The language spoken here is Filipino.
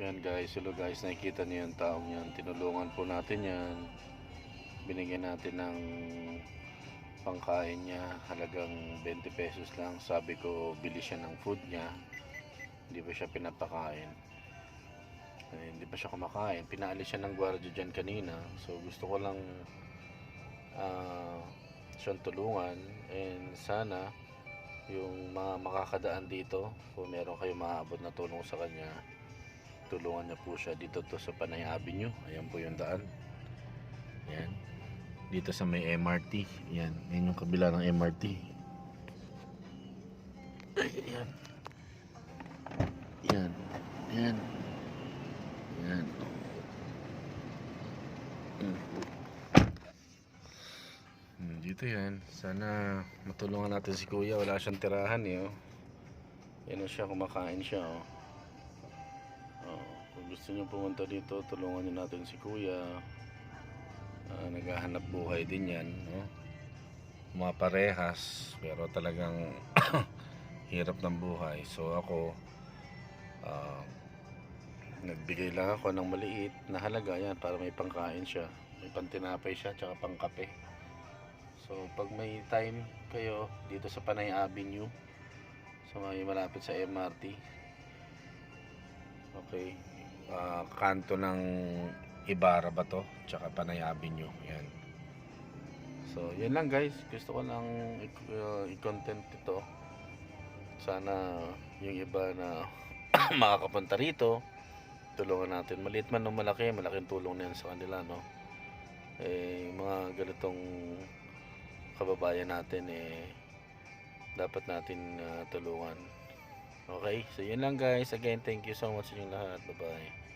Yan guys, hello guys, nakikita niyo yung taong yan. Tinulungan po natin yan. Binigyan natin ng pangkain niya, halagang 20 pesos lang. Sabi ko, bili siya ng food niya. Hindi pa siya pinapakain. Eh, hindi pa siya kumakain. Pinaalis siya ng gwardiya dyan kanina. So gusto ko lang ah, siyang tulungan. And sana yung mga makakadaan dito, kung meron kayo maaabot na tulong sa kanya, tulungan niya po siya dito to sa Panay Avenue. Ayan po yung daan. Ayan. Dito sa may MRT. Ayan. Yan yung kabila ng MRT. Ayan. Ayan. Ayan. Ayan. Hmm. Hmm, Dito yan. Sana matulungan natin si kuya. Wala siyang tirahan eh. Oh. Yan na siya. Kumakain siya. Oh. Gusto niyo pumunta dito, tulungan niyo natin si Kuya. Ah, naghahanap buhay din 'yan, no? Mga parehas, pero talagang hirap ng buhay. So ako ah, nagbigay lang ako ng maliit na halaga yan para may pangkain siya. May pantinapay siya tsaka pangkape. So pag may time kayo dito sa Panay Avenue sa may malapit sa MRT, Okay. Ah, kanto ng Ibarra ba to? Tsaka Panay Avenue. Yan. So, yan lang guys. Gusto ko lang uh, i-content ito. Sana yung iba na makakapunta rito, tulungan natin. Maliit man o malaki, malaking tulong na sa kanila, no? Eh, mga ganitong kababayan natin, eh, dapat natin ah, tulungan. Okay, so yun lang guys. Again, thank you so much sa inyong lahat. Bye-bye.